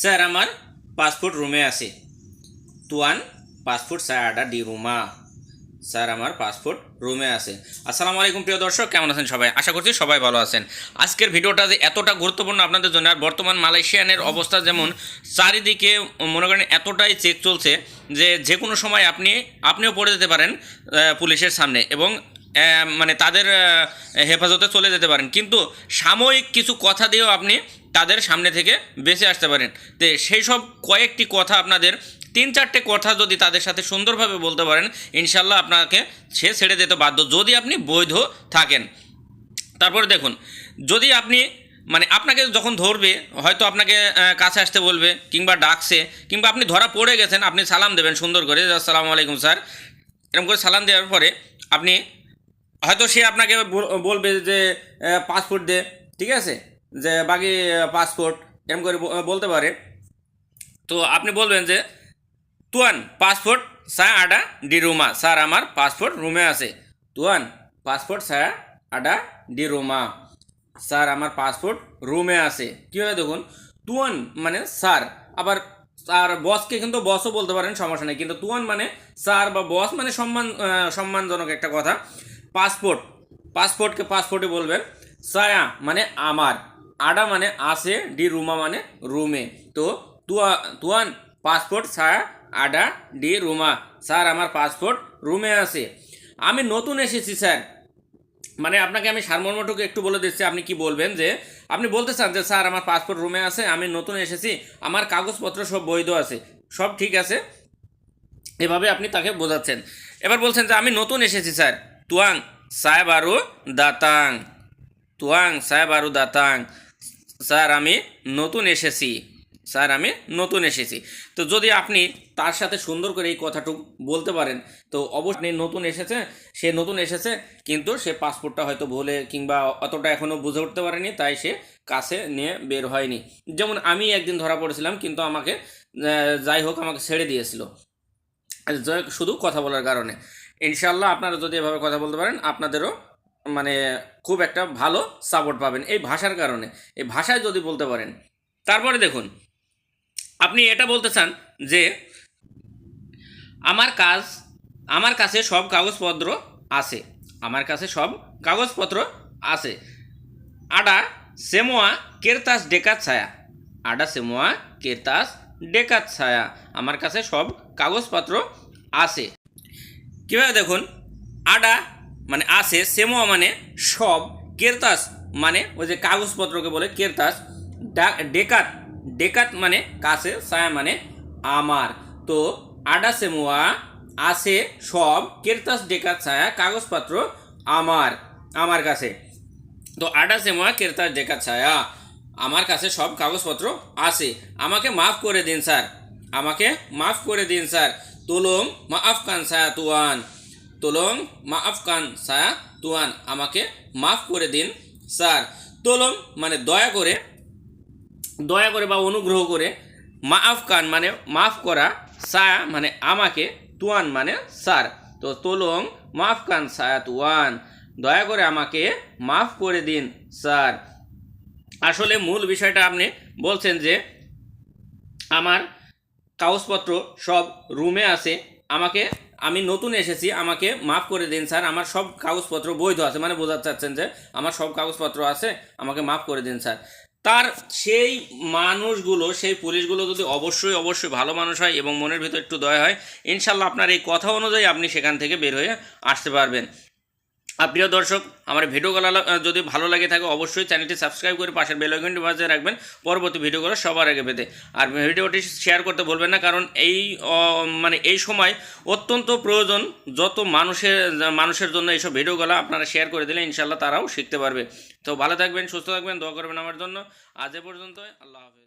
Sir, আমার passport রুমে আছে। তুয়ান, পাসপোর্ট সায়াডা ডি রুমা। স্যার, আমার পাসপোর্ট রুমে আছে। আসসালামু আলাইকুম, প্রিয় দর্শক, কেমন আছেন সবাই? আশা করছি সবাই ভালো আছেন। আজকের ভিডিওটা যে এতটা গুরুত্বপূর্ণ আপনাদের জন্য, আর বর্তমান মালয়েশিয়ানের অবস্থা যেমন, চারিদিকে মনে করেন এতটাই চেক চলছে যে যে কোনো সময় আপনি, আপনিও পড়ে যেতে পারেন পুলিশের সামনে এবং মানে তাদের হেফাজতে চলে যেতে পারেন। কিন্তু সাময়িক কিছু কথা দিয়েও আপনি তাদের সামনে থেকে বেঁচে আসতে পারেন। তো সেই সব কয়েকটি কথা আপনাদের, তিন চারটে কথা যদি তাদের সাথে সুন্দরভাবে বলতে পারেন, ইনশাল্লাহ আপনাকে সে ছেড়ে দিতে বাধ্য যদি আপনি বৈধ থাকেন। তারপরে দেখুন, যদি আপনি মানে আপনাকে যখন ধরবে, হয়তো আপনাকে কাছে আসতে বলবে, কিংবা ডাকছে, কিংবা আপনি ধরা পড়ে গেছেন, আপনি সালাম দেবেন সুন্দর করে আসসালামু আলাইকুম স্যার। এরকম করে সালাম দেওয়ার পরে আপনি, হয়তো সে আপনাকে বল- বলবে যে পাসপোর্ট দে, ঠিক আছে? যে বাকি পাসপোর্ট এরকম করে বলতে পারে। তো আপনি বলবেন যে, তুয়ান পাসপোর্ট সা আডা ডি রুমা। স্যার, আমার পাসপোর্ট রুমে আছে। তুয়ান পাসপোর্ট সা আডা ডি রুমা। স্যার, আমার পাসপোর্ট রুমে আছে। কীভাবে দেখুন? তুয়ান মানে স্যার। আবার আর বসকে কিন্তু বসও বলতে পারেন, সমস্যা নেই। কিন্তু তুয়ান মানে স্যার বা বস মানে সম্মান সম্মানজনক একটা কথা। পাসপোর্ট পাসপোর্টকে পাসপোর্টে বলবেন। সায়া মানে আমার। আডা মানে আছে ডি রুমা মানে রুমে। তো তুয়া, তুয়ান পাসপোর্ট ছায়া আডা, ডি রুমা। স্যার, আমার পাসপোর্ট রুমে আছে। আমি নতুন এসেছি, স্যার। মানে আপনাকে আমি সারমর্মটুকু একটু বলে দিচ্ছি, আপনি কি বলবেন যে, আপনি বলতে চান যে, স্যার, আমার পাসপোর্ট রুমে আছে, আমি নতুন এসেছি, আমার কাগজপত্র সব বৈধ আছে, সব ঠিক আছে। এভাবে আপনি তাকে বোঝাচ্ছেন। এবার বলছেন যে, আমি নতুন এসেছি, স্যার। তুয়াং, সাহেব আরু দাতাং। তুয়াং, সাহেব আরু দাতাং। স্যার, আমি নতুন এসেছি। স্যার, আমি নতুন এসেছি। তো যদি আপনি তার সাথে সুন্দর করে এই কথাটুকু বলতে পারেন, তো অবশ্যই নতুন এসেছে সে নতুন এসেছে, কিন্তু সে পাসপোর্টটা হয়তো ভুলে কিংবা অতটা এখনও বুঝে উঠতে পারেনি, তাই সে কাছে নিয়ে বের হয়নি। যেমন আমি একদিন ধরা পড়েছিলাম, কিন্তু আমাকে যাই হোক, আমাকে ছেড়ে দিয়েছিল। শুধু কথা বলার কারণে। ইনশাল্লাহ আপনারা যদি এভাবে কথা বলতে পারেন, আপনাদেরও মানে খুব একটা ভালো সাপোর্ট পাবেন এই ভাষার কারণে। এই ভাষায় যদি বলতে পারেন। তারপরে দেখুন, আপনি এটা বলতে চান যে, আমার কাজ, আমার কাছে সব কাগজপত্র আছে। আমার কাছে সব কাগজপত্র আছে। আডা সেমোয়া কেরতাস ডেকাত ছায়া। আডা সেমোয়া কেরতাস ডেকাত ছায়া। আমার কাছে সব কাগজপত্র আছে। কীভাবে দেখুন, আডা মানে আসে সেমোয়া মানে সব। কেরতাস মানে ওই যে কাগজপত্রকে বলে কেরতাস। ডেকাত ডেকাত মানে কাছে, ছায়া মানে আমার। তো আডা সেমোয়া আছে সব। কেরতাস, ডেকাত, ছায়া, কাগজপত্র আমার আমার কাছে। তো আডা সেমোয়া কেরতাস, ডেকাত, ছায়া, আমার কাছে সব কাগজপত্র আছে। আমাকে মাফ করে দিন, স্যার। আমাকে মাফ করে দিন, স্যার। তুলুং মা আফকান ছায়া তুয়ান তুলুং মা আফকান ছায়া তুয়ান আমাকে মাফ করে দিন, স্যার। তোলং মানে দয়া করে দয়া করে বা অনুগ্রহ করে মা আফকান মানে মাফ করা সায়া মানে আমাকে তুয়ান মানে স্যার। তো তোলং মাফ কান সায়া তুয়ান দয়া করে আমাকে মাফ করে দিন, স্যার। আসলে মূল বিষয়টা আপনি বলছেন যে, আমার কাগজপত্র সব রুমে আছে, আমাকে আমি নতুন এসেছি, আমাকে মাফ করে দিন স্যার, আমার সব কাগজপত্র বৈধ আছে। মানে বোঝাতে চাচ্ছেন যে, আমার সব কাগজপত্র আছে, আমাকে মাফ করে দিন স্যার। তার সেই মানুষগুলো, সেই পুলিশগুলো যদি অবশ্যই অবশ্যই ভালো মানুষ হয় এবং মনের ভিতর একটু দয়া হয়, ইনশাল্লাহ আপনার এই কথা অনুযায়ী আপনি সেখান থেকে বের হয়ে আসতে পারবেন। প্রিয় দর্শক, আমার ভিডিওগুলো যদি ভালো লাগে থাকে, অবশ্যই চ্যানেলটি সাবস্ক্রাইব করে পাশের বেল আইকনটি বাজিয়ে রাখবেন। পরবর্তী ভিডিওগুলো সবার আগে পেতে। আর ভিডিওটি শেয়ার করতে ভুলবেন না, কারণ এই মানে এই সময় অত্যন্ত প্রয়োজন যত মানুষের মানুষের জন্য এইসব ভিডিওগুলো আপনারা শেয়ার করে দিলে ইনশাল্লাহ তারাও শিখতে পারবে। তো ভালো থাকবেন, সুস্থ থাকবেন, দোয়া করবেন আমার জন্য। আজ এ পর্যন্ত আল্লাহ হাফেজ।